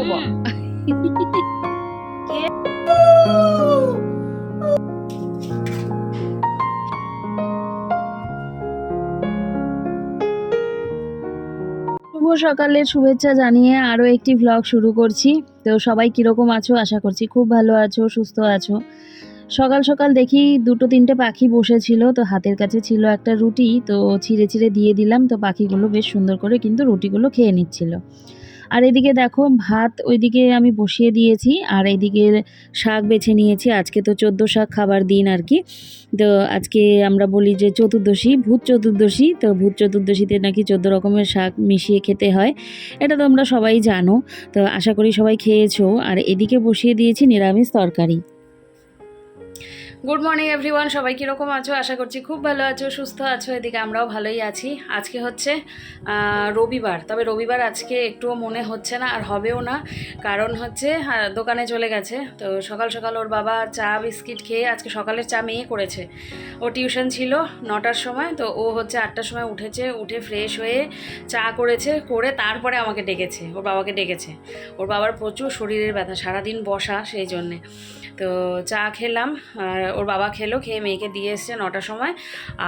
বাবা। শুভ সকালের শুভেচ্ছা জানিয়ে আরও একটি ভ্লগ শুরু করছি। তো সবাই কীরকম আছো? আশা করছি খুব ভালো আছো সুস্থ আছো। সকাল সকাল দেখি দুটো তিনটে পাখি বসেছিল তো হাতের কাছে ছিল একটা রুটি তো ছিঁড়ে ছিঁড়ে দিয়ে দিলাম তো পাখিগুলো বেশ সুন্দর করে কিন্তু রুটিগুলো খেয়ে নিচ্ছিল। আর এদিকে দেখো, ভাত ওইদিকে আমি বসিয়ে দিয়েছি, আর এদিকে শাক বেছে নিয়েছি। আজকে তো চোদ্দ শাক খাবার দিন আর কি। তো আজকে আমরা বলি যে চতুর্দশী, ভূত চতুর্দশী। তো ভূত চতুর্দশীতে নাকি চোদ্দ রকমের শাক মিশিয়ে খেতে হয়, এটা তো আমরা সবাই জানো। তো আশা করি সবাই খেয়েছো। আর এদিকে বসিয়ে দিয়েছি নিরামিষ তরকারি। গুড মর্নিং এভরিওয়ান সবাই কীরকম আছো? আশা করছি খুব ভালো আছো, সুস্থ আছো। এদিকে আমরাও ভালোই আছি। আজকে হচ্ছে রবিবার। তবে রবিবার আজকে একটুও মনে হচ্ছে না, আর হবেও না। কারণ হচ্ছে দোকানে চলে গেছে। তো সকাল সকাল ওর বাবা চা, বিস্কিট খেয়ে আজকে সকালের চা মেয়ে করেছে। ও টিউশন ছিল নটার সময়, তো ও হচ্ছে আটটার সময় উঠেছে, উঠে ফ্রেশ হয়ে চা করেছে, করে তারপরে আমাকে ডেকেছে। ওর বাবাকে ডেকেছে। ওর বাবার প্রচুর শরীরের ব্যথা, সারাদিন বসা সেই জন্যে। তো চা খেলাম, আর ওর বাবা খেলো, খেয়ে মেয়েকে দিয়ে এসছে নটার সময়।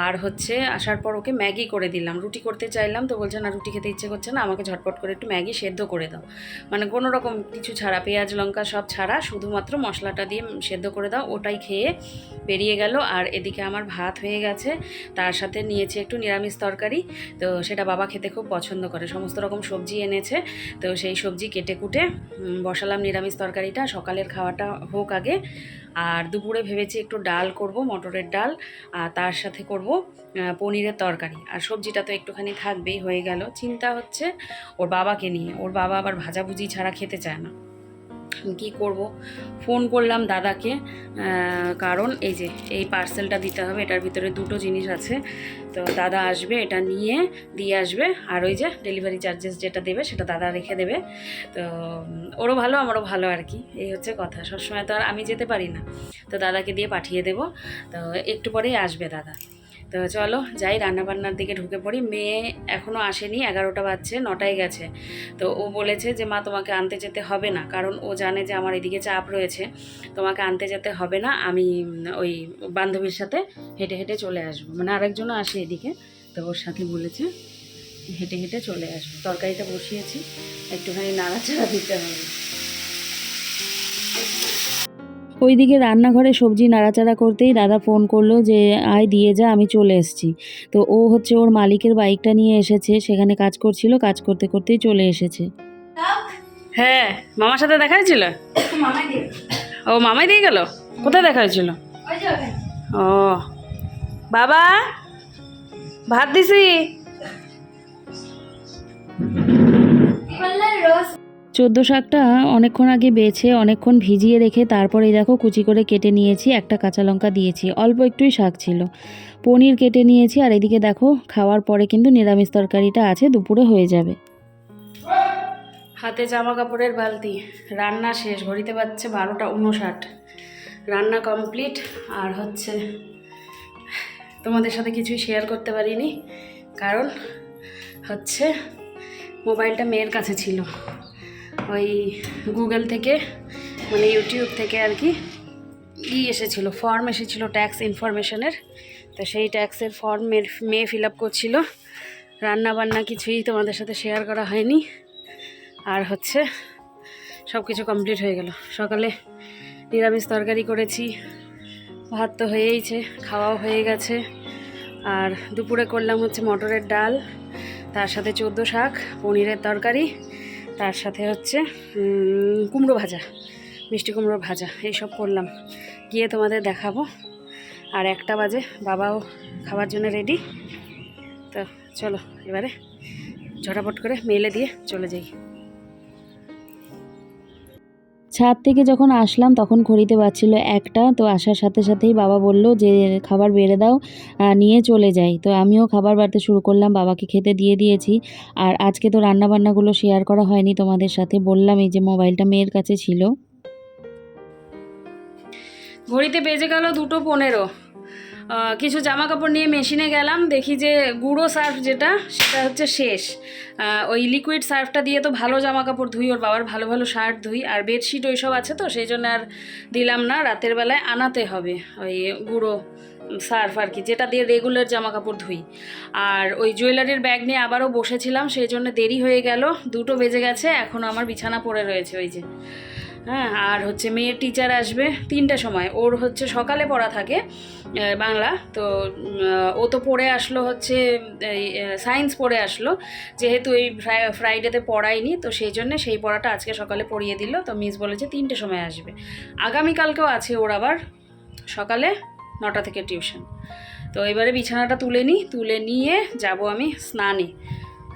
আর হচ্ছে আসার পর ওকে ম্যাগি করে দিলাম। রুটি করতে চাইলাম তো বলছে, না, রুটি খেতে ইচ্ছে করছে না, আমাকে ঝটপট করে একটু ম্যাগি সেদ্ধ করে দাও। মানে কোনো রকম কিছু ছাড়া, পেঁয়াজ, লঙ্কা সব ছাড়া শুধুমাত্র মশলাটা দিয়ে সেদ্ধ করে দাও, ওটাই খেয়ে বেরিয়ে গেল। আর এদিকে আমার ভাত হয়ে গেছে, তার সাথে নিয়েছি একটু নিরামিষ তরকারি। তো সেটা বাবা খেতে খুব পছন্দ করে, সমস্ত রকম সবজি এনেছে। তো সেই সবজি কেটে কুটে বসালাম নিরামিষ তরকারিটা, সকালের খাওয়াটা হোক আগে। আর দুপুরে ভেবেছি একটু ডাল করব, মটরের ডাল, আর তার সাথে করব পনিরের তরকারি। আর সবজিটা তো একটুখানি থাকবেই, হয়ে গেল। চিন্তা হচ্ছে ওর বাবাকে নিয়ে। ওর বাবা আবার ভাজাভুজি ছাড়া খেতে চায় না। কি করব? ফোন করলাম দাদাকে কারণ এই যে এই পার্সেলটা দিতে হবে, এটার ভিতরে দুটো জিনিস আছে। তো দাদা আসবে, এটা নিয়ে দিয়ে আসবে, আর ওই যে ডেলিভারি চার্জেস যেটা দেবে, সেটা দাদা রেখে দেবে। তো, ওরও ভালো, আমারও ভালো আর কি, এই হচ্ছে কথা। সবসময় তো আর আমি যেতে পারি না। তো দাদাকে দিয়ে পাঠিয়ে দেবো। তো একটু পরেই আসবে দাদা। তো চলো যাই, রান্নাবান্নার দিকে ঢুকে পড়ি। মেয়ে এখনও আসেনি, এগারোটা বাজছে, নটায় গেছে। তো ও বলেছে যে, মা, তোমাকে আনতে যেতে হবে না। কারণ ও জানে যে, আমার এদিকে চাপ রয়েছে। তোমাকে আনতে যেতে হবে না, আমি ওই বান্ধবীর সাথে হেঁটে হেঁটে চলে আসব। মানে আরেকজনও আসে এদিকে। তো ওর সাথে বলেছে, হেঁটে হেঁটে চলে আসব। তরকারিটা বসিয়েছি, একটুখানি নাড়াচাড়া দিতে হবে। ওইদিকে রান্নাঘরে সবজি নাড়াচাড়া করতেই দাদা ফোন করল যে, আয় দিয়ে যা, আমি চলে এসেছি। তো ও হচ্ছে ওর মালিকের বাইকটা নিয়ে এসেছে, সেখানে কাজ করছিল, কাজ করতে করতেই চলে এসেছে। হ্যাঁ মামার সাথে দেখা হয়েছিল? ও মামাই দিয়ে গেল? কোথায় দেখা হয়েছিল? ও, বাবা, ভাত দিছি? চোদ্দ শাকটা অনেকক্ষণ আগে বেছে, অনেকক্ষণ ভিজিয়ে রেখে তারপরে দেখো কুচি করে কেটে নিয়েছি, একটা কাঁচা লঙ্কা দিয়েছি, অল্প একটুই শাক ছিল। পনির কেটে নিয়েছি, আর এদিকে দেখো খাওয়ার পরে কিন্তু নিরামিষ তরকারিটা আছে, দুপুরে হয়ে যাবে। হাতে জামা কাপড়ের বালতি, রান্না শেষ, ঘড়িতে পাচ্ছে বারোটা উনষাট। রান্না কমপ্লিট, আর হচ্ছে তোমাদের সাথে কিছুই শেয়ার করতে পারিনি, কারণ হচ্ছে মোবাইলটা মেয়ের কাছে ছিল। ওই গুগল থেকে মানে ইউটিউব থেকে আর কি, ই এসেছিল ফর্ম এসেছিল ট্যাক্স ইনফরমেশনের তো সেই ট্যাক্সের ফর্মের মেয়ে ফিল আপ করছিল। রান্না বান্না কিছুই তোমাদের সাথে শেয়ার করা হয়নি। আর হচ্ছে সব কিছু কমপ্লিট হয়ে গেল। সকালে নিরামিষ তরকারি করেছি। ভাত তো হয়েইছে, খাওয়াও হয়ে গেছে। আর দুপুরে করলাম হচ্ছে মটরের ডাল, তার সাথে চোদ্দ শাক, পনিরের তরকারি। তার সাথে হচ্ছে কুমড়ো ভাজা, মিষ্টি কুমড়ো ভাজা, এইসব করলাম। গিয়ে তোমাদের দেখাবো। আর একটা বাজে, বাবাও খাবার জন্য রেডি তো চলো, এবারে ঝটাপট করে মেলে দিয়ে চলে যাই। ছাদ থেকে যখন আসলাম, তখন ঘড়িতে বাজছিল একটা। তো আসার সাথে সাথেই বাবা বলল যে, খাবার বেড়ে দাও নিয়ে চলে যাই। তো আমিও খাবার বাড়তে শুরু করলাম, বাবাকে খেতে দিয়ে দিয়েছি। আর আজকে তো রান্না বান্নাগুলো শেয়ার করা হয়নি তোমাদের সাথে, বললাম এই যে মোবাইলটা মেয়ের কাছে ছিল। ঘড়িতে বেজে গেল দুটো পনেরো। কিছু জামা কাপড় নিয়ে মেশিনে গেলাম, দেখি যে গুঁড়ো সার্ফ যেটা, সেটা হচ্ছে শেষ। ওই লিকুইড সার্ফটা দিয়ে তো ভালো জামা কাপড় ধুই, ওর বাবার ভালো ভালো শার্ট ধুই, আর বেডশিট ওইসব আছে তো, সেই জন্য আর দিলাম না, রাতের বেলায় আনাতে হবে ওই গুঁড়ো সার্ফ আর কি, যেটা দিয়ে রেগুলার জামা কাপড় ধুই। আর ওই জুয়েলারির ব্যাগ নিয়ে আবারও বসেছিলাম, সেই জন্য দেরি হয়ে গেল, দুটো বেজে গেছে এখনও আমার বিছানা পড়ে রয়েছে ওই যে। হ্যাঁ আর হচ্ছে মেয়ের টিচার আসবে তিনটে সময়। ওর হচ্ছে সকালে পড়া থাকে বাংলা। তো ও তো পড়ে আসলো হচ্ছে সায়েন্স পড়ে আসলো। যেহেতু এই ফ্রাইডেতে পড়ায়নি, তো সেই জন্য সেই পড়াটা আজকে সকালে পড়িয়ে দিল। তো মিস বলেছে তিনটে সময় আসবে। আগামীকালকেও আছে ওর আবার সকালে নটা থেকে টিউশন তো এবারে বিছানাটা তুলে নিই তুলে নিয়ে যাব আমি স্নানে।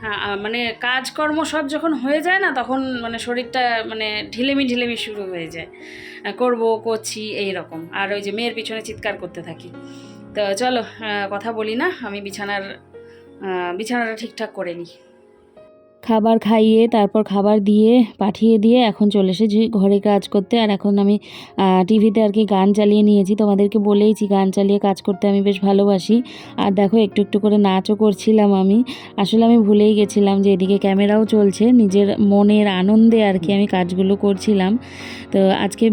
হ্যাঁ মানে কাজকর্ম সব যখন হয়ে যায় না, তখন মানে শরীরটা মানে ঢিলেমি ঢিলেমি শুরু হয়ে যায়। করব, করছি, এই রকম। আর ওই যে মেয়ের পিছনে চিৎকার করতে থাকি। তো চলো কথা বলি না, আমি বিছানার বিছানাটা ঠিকঠাক করে নিই। খাবার খাইয়ে, তারপর খাবার দিয়ে, পাঠিয়ে দিয়ে এখন চলে এসেছি ঘরে কাজ করতে। আর এখন আমি টিভিতে আর কি গান চালিয়ে নিয়েছি। তোমাদেরকে বলেইছি গান চালিয়ে কাজ করতে আমি বেশ ভালোবাসি। আর দেখো, একটু একটু করে নাচও করছিলাম আমি। আসলে আমি ভুলেই গেছিলাম যে এদিকে ক্যামেরাও চলছে, নিজের মনের আনন্দে আর কি আমি কাজগুলো করছিলাম। তো আজকে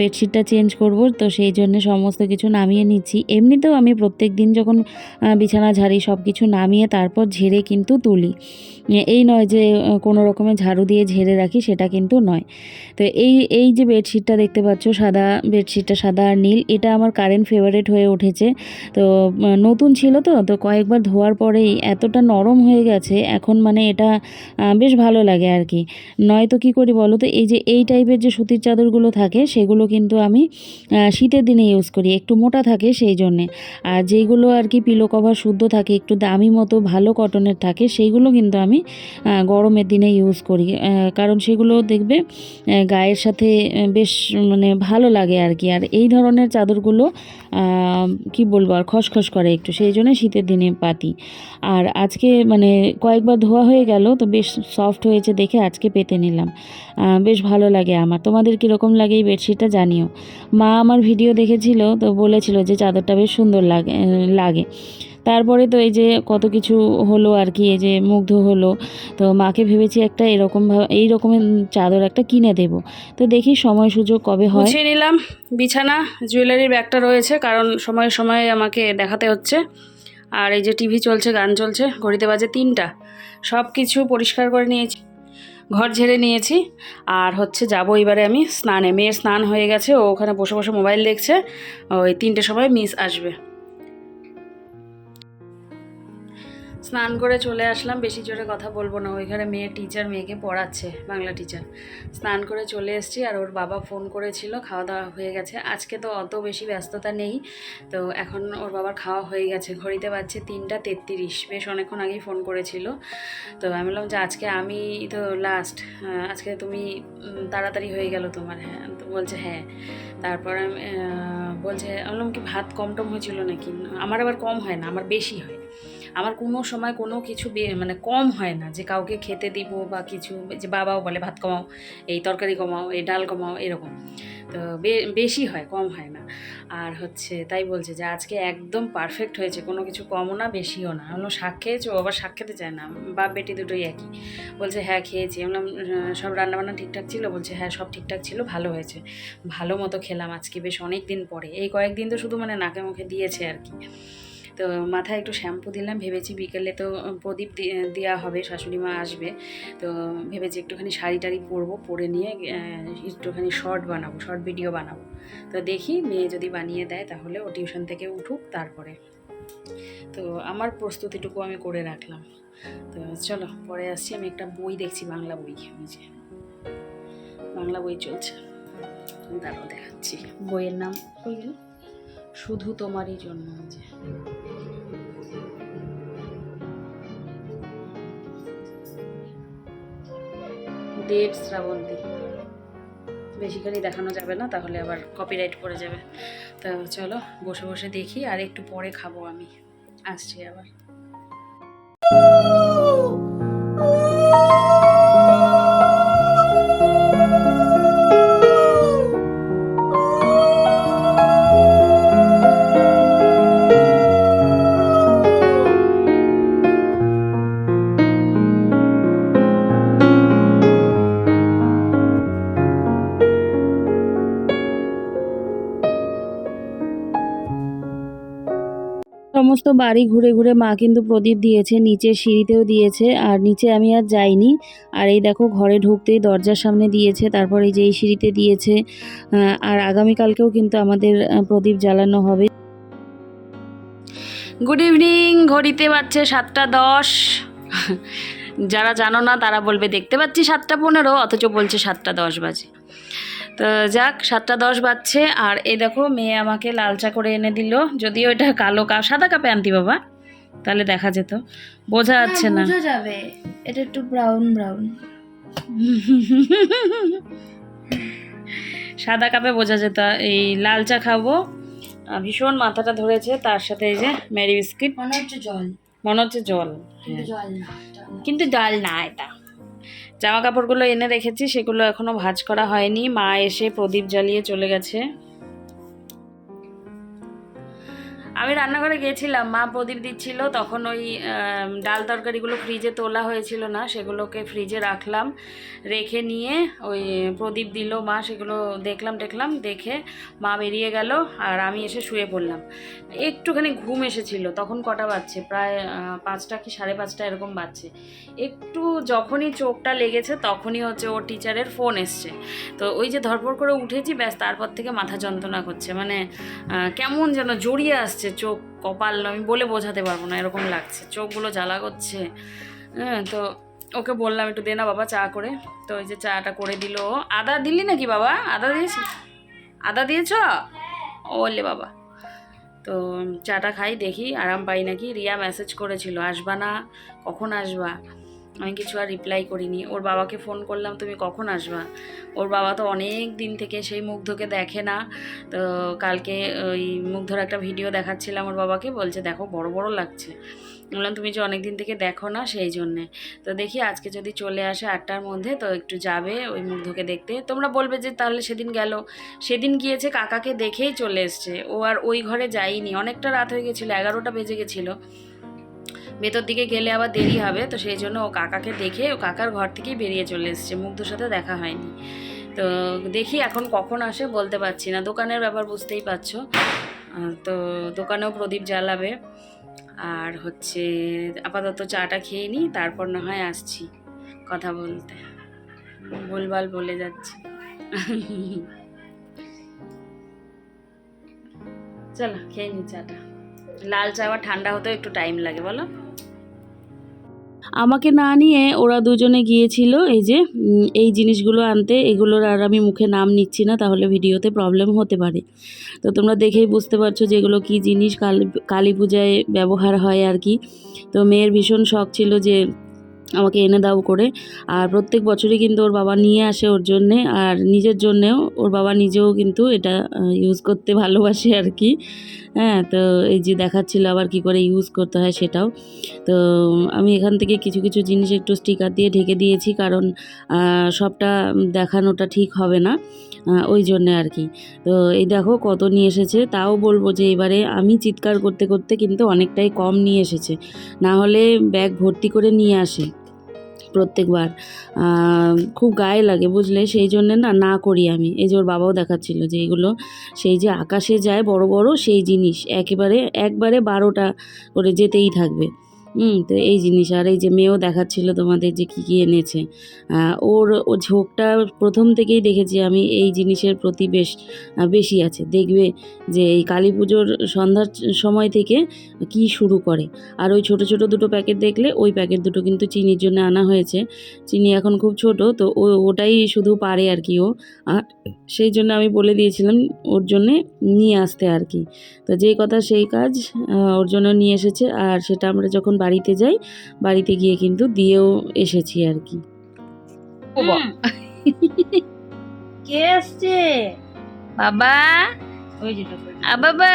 বেডশিটটা চেঞ্জ করব, তো সেই জন্য সমস্ত কিছু নামিয়ে নিচ্ছি। এমনিতেও আমি প্রত্যেক দিন যখন বিছানা ঝাড়ি সব কিছু নামিয়ে তারপর ঝেড়ে কিন্তু তুলি। এই নয় যে আহ, কোনো রকমের ঝাড়ু দিয়ে ঝেড়ে রাখি সেটা কিন্তু নয়। তো এই এই যে বেডশিটটা দেখতে পাচ্ছ সাদা বেডশিটটা সাদা আর নীল এটা আমার কারেন্ট ফেভারেট হয়ে উঠেছে। তো নতুন ছিল তো তো কয়েকবার ধোয়ার পরেই এতটা নরম হয়ে গেছে এখন মানে এটা বেশ ভালো লাগে আর কি নয়তো কি করি বলো তো এই যে এই টাইপের যে সুতির চাদরগুলো থাকে সেগুলো কিন্তু আমি শীতের দিনে ইউজ করি একটু মোটা থাকে সেই জন্যে। আর যেইগুলো আর কি পিলো কভার শুদ্ধ থাকে একটু দামি মতো ভালো কটনের থাকে সেইগুলো কিন্তু আমি গরমের দিনে ইউজ করি। কারণ সেগুলো দেখবে গায়ের সাথে বেশ মানে ভালো লাগে আর কি আর এই ধরনের চাদরগুলো কি বলব, আর খসখস করে একটু। সেই জন্য শীতের দিনে পাতি। আর আজকে মানে কয়েকবার ধোয়া হয়ে গেল, তো বেশ সফট হয়েছে দেখে আজকে পেতে নিলাম। বেশ ভালো লাগে আমার। তোমাদের কীরকম লাগে এই বেডশিটটা জানিও। মা আমার ভিডিও দেখেছিল, তো বলেছিল যে চাদরটা বেশ সুন্দর লাগে লাগে। তারপরে তো এই যে কত কিছু হলো আর কি, এই যে মুগ্ধ হলো, তো মাকে ভেবেছি একটা এরকম এই রকমের চাদর একটা কিনে দেব। তো দেখি সময় সুযোগ কবে হয়। গুছিয়ে নিলাম, বিছানা, জুয়েলারির ব্যাগটা রয়েছে, কারণ সময়ে সময়ে আমাকে দেখাতে হচ্ছে। আর এই যে টিভি চলছে, গান চলছে, ঘড়িতে বাজে তিনটা। সব কিছু পরিষ্কার করে নিয়েছি, ঘর ঝেড়ে নিয়েছি। আর হচ্ছে যাব এবারে আমি স্নানে। মেয়ের স্নান হয়ে গেছে, ও ওখানে বসে বসে মোবাইল দেখছে, ওই তিনটে সময় মিস আসবে। স্নান করে চলে আসলাম, বেশি জোরে কথা বলব না। ওইখানে মেয়ে টিচার মেয়েকে পড়াচ্ছে, বাংলা টিচার স্নান করে চলে এসেছি আর ওর বাবা ফোন করেছিল, খাওয়া দাওয়া হয়ে গেছে। আজকে তো অত বেশি ব্যস্ততা নেই, তো এখন ওর বাবার খাওয়া হয়ে গেছে। ঘড়িতে বাজছে তিনটা তেত্রিশ, বেশ অনেকক্ষণ আগেই ফোন করেছিল। তো আমি বললাম যে, আজকে আমি তো লাস্ট আজকে তুমি তাড়াতাড়ি হয়ে গেল তোমার। হ্যাঁ তো বলছে হ্যাঁ। তারপরে বলছে, আমি বললাম কি, ভাত কম টম হয়েছিল নাকি? আমার আবার কম হয় না, আমার বেশি হয়। আমার কোনো সময় কোনো কিছু মানে কম হয় না যে কাউকে খেতে দিব বা কিছু যে বাবাও বলে ভাত কমাও এই তরকারি কমাও এই ডাল কমাও এরকম। তো বেশি হয় কম হয় না। আর হচ্ছে তাই বলছে যে আজকে একদম পারফেক্ট হয়েছে কোনো কিছু কমও না বেশিও না। আমরা শাক খেয়েছো? আবার শাক খেতে চায় না। বাপ বেটি দুটোই একই। বলছে হ্যাঁ খেয়েছি। বললাম "আহ, সব রান্নাবান্না ঠিকঠাক ছিল? বলছে হ্যাঁ সব ঠিকঠাক ছিল ভালো হয়েছে। ভালো মতো খেলাম আজকে বেশ অনেক দিন পরে। এই কয়েকদিন তো শুধু মানে নাকে মুখে দিয়েছে আর কি। তো মাথায় একটু শ্যাম্পু দিলাম, ভেবেছি বিকেলে তো প্রদীপ দেওয়া হবে, শাশুড়ি মা আসবে। তো ভেবেছি একটুখানি শাড়ি টাড়ি পরবো, পরে নিয়ে একটুখানি শর্ট বানাবো, শর্ট ভিডিও বানাবো। তো দেখি, মেয়ে যদি বানিয়ে দেয় তাহলে ও টিউশন থেকে উঠুক তারপরে। তো আমার প্রস্তুতিটুকু আমি করে রাখলাম। তো চলো, পরে আসছি, আমি একটা বই দেখছি, বাংলা বই যে। বাংলা বই চলছে। তারপর দেখাচ্ছি। বইয়ের নাম শুধু তোমারই জন্য যে। দেব শ্রাবন্তী। বেশিখানি দেখানো যাবে না, তাহলে আবার কপিরাইট পড়ে যাবে। তো চলো, বসে বসে দেখি, আর একটু পরে খাব আমি। আসছি আবার। সমস্ত বাড়ি ঘুরে ঘুরে মা কিন্তু প্রদীপ দিয়েছে নিচে সিঁড়িতেও দিয়েছে, আর নিচে আমি আর যাইনি। আর এই দেখো ঘরে ঢুকতেই দরজার সামনে দিয়েছে, তারপর এই যে এই সিঁড়িতে দিয়েছে আর আগামীকালকেও কিন্তু আমাদের প্রদীপ জ্বালানো হবে। গুড ইভিনিং ঘড়িতে বাজছে সাতটা দশ। যারা জানো না, তারা বলবে, দেখতে পাচ্ছি সাতটা পনেরো অথচ বলছে সাতটা দশ বাজে। তো যাক সাতটা দশ বাজছে আর এই দেখো মেয়ে আমাকে লাল চা করে এনে দিল। যদিও এটা কালো কাপ সাদা কাপে আনতি বাবা তাহলে দেখা যেত। বোঝা যাচ্ছে না। বোঝা যাবে। এটা একটু ব্রাউন ব্রাউন সাদা কাপে বোঝা যেত। এই লাল চা খাব ভীষণ মাথাটা ধরেছে তার সাথে এই যে মেরি বিস্কিট। মনে হচ্ছে জল। মনে হচ্ছে জল। কিন্তু হ্যাঁ। জল না এটা। জামা কাপড়গুলো এনে রেখেছি, সেগুলো এখনও ভাজ করা হয়নি। মা এসে প্রদীপ জ্বালিয়ে চলে গেছে। আমি রান্নাঘরে গেছিলাম, মা প্রদীপ দিচ্ছিল, তখন ওই ডাল তরকারিগুলো ফ্রিজে তোলা হয়েছিল না, সেগুলোকে ফ্রিজে রাখলাম, রেখে নিয়ে ওই প্রদীপ দিল, মা সেগুলো দেখলাম দেখলাম, দেখে মা বেরিয়ে গেল, আর আমি এসে শুয়ে পড়লাম। একটুখানি ঘুম এসেছিল, তখন কটা বাজছে? প্রায় পাঁচটা কি সাড়ে পাঁচটা এরকম বাজছে। একটু যখনই চোখটা লেগেছে, তখনই হচ্ছে ওর টিচারের ফোন এসছে। তো ওই যে ধরপড় করে উঠেছি, ব্যাস তারপর থেকে মাথা যন্ত্রণা করছে। মানে কেমন যেন জড়িয়ে আসছে চোখ কপাল আমি বলে বোঝাতে পারব না, এরকম লাগছে। চোখগুলো জ্বালা করছে। হ্যাঁ তো ওকে বললাম একটু দে না বাবা চা করে। তো ওই যে চাটা করে দিল। আদা দিলি নাকি বাবা? আদা দিয়েছ? আদা দিয়েছ? ওলে বাবা। তো চাটা খাই, দেখি আরাম পাই নাকি। রিয়া মেসেজ করেছিল, আসবা না? কখন আসবা? আমি কিছু আর রিপ্লাই করিনি। ওর বাবাকে ফোন করলাম, তুমি কখন আসবা? ওর বাবা তো অনেক দিন থেকে সেই মুগ্ধকে দেখে না। তো কালকে ওই মুগ্ধর একটা ভিডিও দেখাচ্ছিলাম ওর বাবাকে, বলছে, দেখো, বড় বড় লাগছে। বললাম, তুমি যে অনেক দিন থেকে দেখো না সেই জন্যে। তো দেখি আজকে যদি চলে আসে আটটার মধ্যে, তো একটু যাবে ওই মুগ্ধকে দেখতে। তোমরা বলবে যে, তাহলে সেদিন গেল। সেদিন গিয়েছে কাকাকে দেখেই চলে এসছে। ও আর ওই ঘরে যায়নি। অনেকটা রাত হয়ে গেছিল, এগারোটা বেজে গেছিল। ভেতর দিকে গেলে আবার দেরি হবে, তো সেই জন্য ও কাকাকে দেখে ও কাকার ঘর থেকেই বেরিয়ে চলে এসছে। মুগ্ধর সাথে দেখা হয়নি। তো দেখি এখন কখন আসে, বলতে পারছি না। দোকানের ব্যাপার বুঝতেই পারছ। তো দোকানেও প্রদীপ জ্বালাবে। আর হচ্ছে আপাতত চাটা খেয়ে নিই, তারপর না হয় আসছি কথা বলতে। ভুলভাল বলে যাচ্ছি। চলো, খেয়ে নি চাটা। লাল চা আবার ঠান্ডা হতেও একটু টাইম লাগে, বলো। আমাকে না নিয়ে ওরা দুজনে গিয়েছিল, এই যে এই জিনিসগুলো আনতে, এগুলোর আর আমি মুখে নাম নিচ্ছি না, তাহলে ভিডিওতে প্রবলেম হতে পারে। তো তোমরা দেখেই বুঝতে পারছ যে এগুলো কী জিনিস, কালী কালী পূজায় ব্যবহার হয় আর কি। তো মেয়ের ভীষণ শখ ছিল যে আমাকে এনে দাও করে। আর প্রত্যেক বছরই কিন্তু ওর বাবা নিয়ে আসে ওর জন্যে, আর নিজের জন্যেও ওর বাবা নিজেও কিন্তু এটা ইউজ করতে ভালোবাসে আর কি হ্যাঁ তো এই যে দেখাচ্ছিল আবার কি করে ইউজ করতে হয় সেটাও। তো আমি এখান থেকে কিছু কিছু জিনিস একটু স্টিকার দিয়ে ঢেকে দিয়েছি কারণ সবটা দেখানোটা ঠিক হবে না ওই জন্যে আর কি তো এই দেখো কত নিয়ে এসেছে, তাও বলব যে এবারে আমি চিৎকার করতে করতে কিন্তু অনেকটাই কম নিয়ে এসেছে। না হলে ব্যাগ ভর্তি করে নিয়ে আসে। প্রত্যেকবার। খুব গায়ে লাগে বুঝলে? সেই জন্যে না না করি আমি। এই যে ওর বাবাও দেখাচ্ছিল যে এগুলো, সেই যে আকাশে যায় বড় বড় সেই জিনিস, একেবারে, একবারে বারোটা করে যেতেই থাকবে। হুম, তো এই জিনিস, আর এই যে মেয়েও দেখাচ্ছিল তোমাদের যে কী কী এনেছে। ওর ও ঝোঁকটা প্রথম থেকেই দেখেছি আমি, এই জিনিসের প্রতি বেশ বেশি আছে। দেখবে যে এই কালী পুজোর সন্ধ্যার সময় থেকে কি শুরু করে। আর ওই ছোট ছোট দুটো প্যাকেট দেখলে ওই প্যাকেট দুটো কিন্তু চিনির জন্য আনা হয়েছে। চিনি এখন খুব ছোট, তো ও, ওটাই শুধু পারে আর কি ও। আর সেই জন্য আমি বলে দিয়েছিলাম ওর জন্যে নিয়ে আসতে আর কি। তো যেই কথা সেই কাজ ওর জন্য নিয়ে এসেছে। আর সেটা আমরা যখন বাড়িতে যাই বাড়িতে গিয়ে কিন্তু দিয়েও এসেছি আর কি। কে আসছে বাবা? ওই আ বাবা।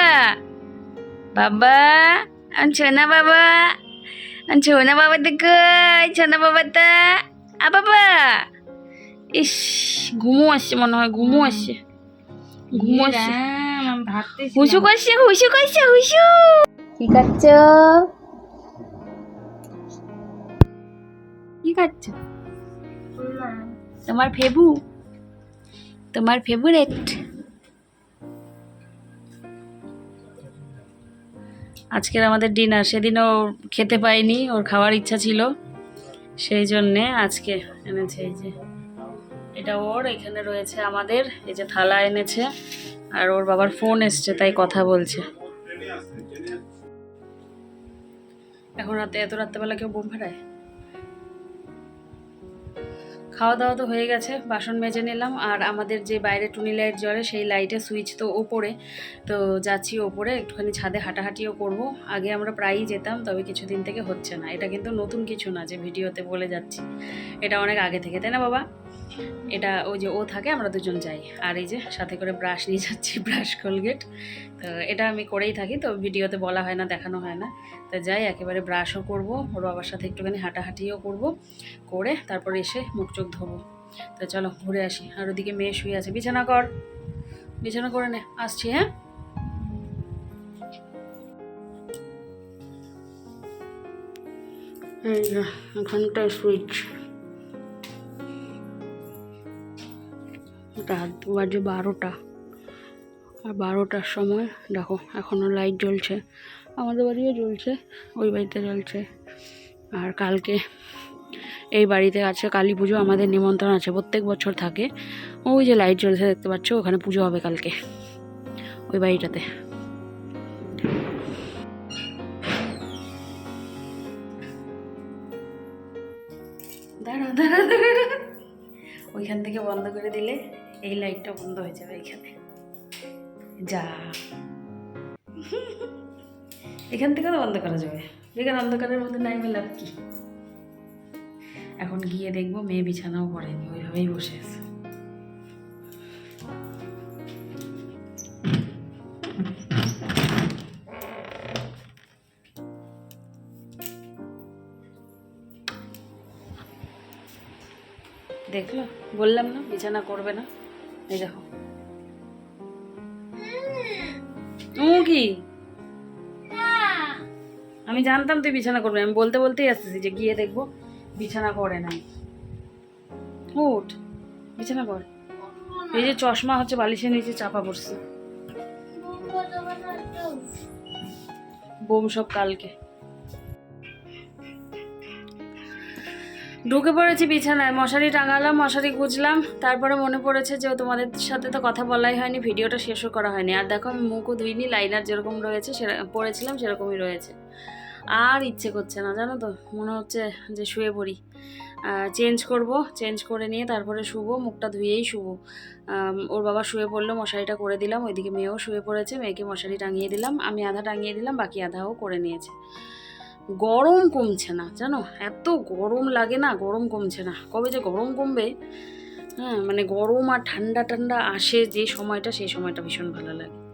বাবা আনছো না বাবা? আনছো না বাবা দেখো আনছো না বাবা তা? আ বাবা। ইস ঘুমো আসছে মনে হয় ঘুমো আসছে। ঘুমো আসছে। ভাবতে হুসু করছে হুসু করছে হুসু কি খাচ্ছ খাচ্ছ তোমার ফেবু? তোমার ফেভারেট আজকের আমাদের ডিনার সেদিনও খেতে পাইনি ওর খাওয়ার ইচ্ছা ছিল। সেই জন্যে আজকে এনেছে এই যে। এটা ওর এখানে রয়েছে আমাদের এই যে থালা এনেছে আর ওর বাবার ফোন এসছে তাই কথা বলছে। এখন রাতে এত রাত্রেবেলা কেউ বোম ফাটায় খাওয়া দাওয়া তো হয়ে গেছে, বাসন মেজে নিলাম। আর আমাদের যে বাইরে টুনি লাইট জ্বলে, সেই লাইটে সুইচ তো ওপরে। তো যাচ্ছি ওপরে, একটুখানি ছাদে হাঁটাহাঁটিও করব। আগে আমরা প্রায়ই যেতাম, তবে কিছুদিন থেকে হচ্ছে না। এটা কিন্তু নতুন কিছু না যে ভিডিওতে বলে যাচ্ছি। এটা অনেক আগে থেকে, তাই না বাবা? এটা ওই যে ও থাকে, আমরা দুজন যাই। আর এই যে সাথে করে ব্রাশ নিয়ে যাচ্ছি ব্রাশ কোলগেট তো এটা আমি করেই থাকি, তো ভিডিওতে বলা হয় না, দেখানো হয় না। তো যাই, একেবারে ব্রাশও করব ওর বাবার সাথে একটুখানি হাঁটাহাঁটিও করব, করে তারপরে এসে মুখ চোখ ধোবো। তো চলো, ঘুরে আসি। আর ওদিকে মেয়ে শুয়ে আছে। বিছানা কর। বিছানা করে নে। আসছি হ্যাঁ? এখানটা সুইচ রাত বাজে বারোটা। আর বারোটার সময়, দেখো এখনও লাইট জ্বলছে। আমাদের বাড়িও জ্বলছে, ওই বাড়িতে জ্বলছে। আর কালকে এই বাড়িতে আছে কালী পুজো, আমাদের নিমন্ত্রণ আছে, প্রত্যেক বছর থাকে। ওই যে লাইট জ্বলছে, দেখতে পাচ্ছ, ওখানে পুজো হবে কালকে, ওই বাড়িটাতে। দাঁড়া দাঁড়া দাঁড়া। ওইখান থেকে বন্ধ করে দিলে। এই লাইটটা বন্ধ হয়ে যাবে এখানে। যা। এখান থেকে তো বন্ধ করা যাবে। বেকার অন্ধকারের মধ্যে নাই লাভ কি? এখন গিয়ে দেখব মেয়ে বিছানাও পড়েনি, ওইভাবেই বসে আছে। দেখল? বললাম না, বিছানা করবে না। এই দেখো। ও কি? আমি জানতাম তুই বিছানা করবি। আমি বলতে বলতেই আসতেছি যে গিয়ে দেখব বিছানা করে নাই। উঠ, বিছানা কর এই যে চশমা হচ্ছে, বালিশের নিচে চাপা পড়ছে। বোম সব কালকে। ঢুকে পড়েছি বিছানায়। মশারি টাঙালাম, মশারি গুজলাম তারপরে মনে পড়েছে যে তোমাদের সাথে তো কথা বলাই হয়নি, ভিডিওটা শেষও করা হয়নি। আর দেখো আমি মুখও ধুইনি, লাইনার যেরকম রয়েছে, সেরা পড়েছিলাম সেরকমই রয়েছে। আর ইচ্ছে করছে না, জানো তো? মনে হচ্ছে যে শুয়ে পড়ি। চেঞ্জ করব, চেঞ্জ করে নিয়ে তারপরে শুবো, মুখটা ধুয়েই শুবো। ওর বাবা শুয়ে পড়ল, মশারিটা করে দিলাম, ওইদিকে মেয়েও শুয়ে পড়েছে, মেয়েকে মশারি টাঙিয়ে দিলাম, আমি আধা টাঙিয়ে দিলাম, বাকি আধাও করে নিয়েছে। গরম কমছে না, জানো? এত গরম লাগে না, গরম কমছে না। কবে যে গরম কমবে হ্যাঁ মানে গরম আর ঠান্ডা ঠান্ডা আসে যে সময়টা, সেই সময়টা ভীষণ ভালো লাগে।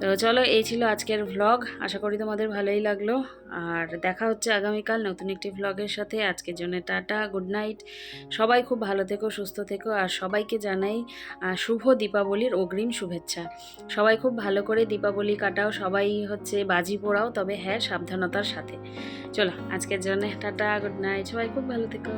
তো চলো, এই ছিল আজকের ভ্লগ আশা করি তোমাদের ভালোই লাগল। আর দেখা হচ্ছে আগামীকাল নতুন একটি ভ্লগের সাথে। আজকের জন্য টাটা গুড নাইট সবাই খুব ভালো থেকো, সুস্থ থেকো। আর সবাইকে জানাই শুভ দীপাবলির অগ্রিম শুভেচ্ছা। সবাই খুব ভালো করে দীপাবলি কাটাও। সবাই হচ্ছে বাজি পোড়াও, তবে হ্যাঁ সাবধানতার সাথে। চলো, আজকের জন্য টাটা গুড নাইট সবাই খুব ভালো থেকো।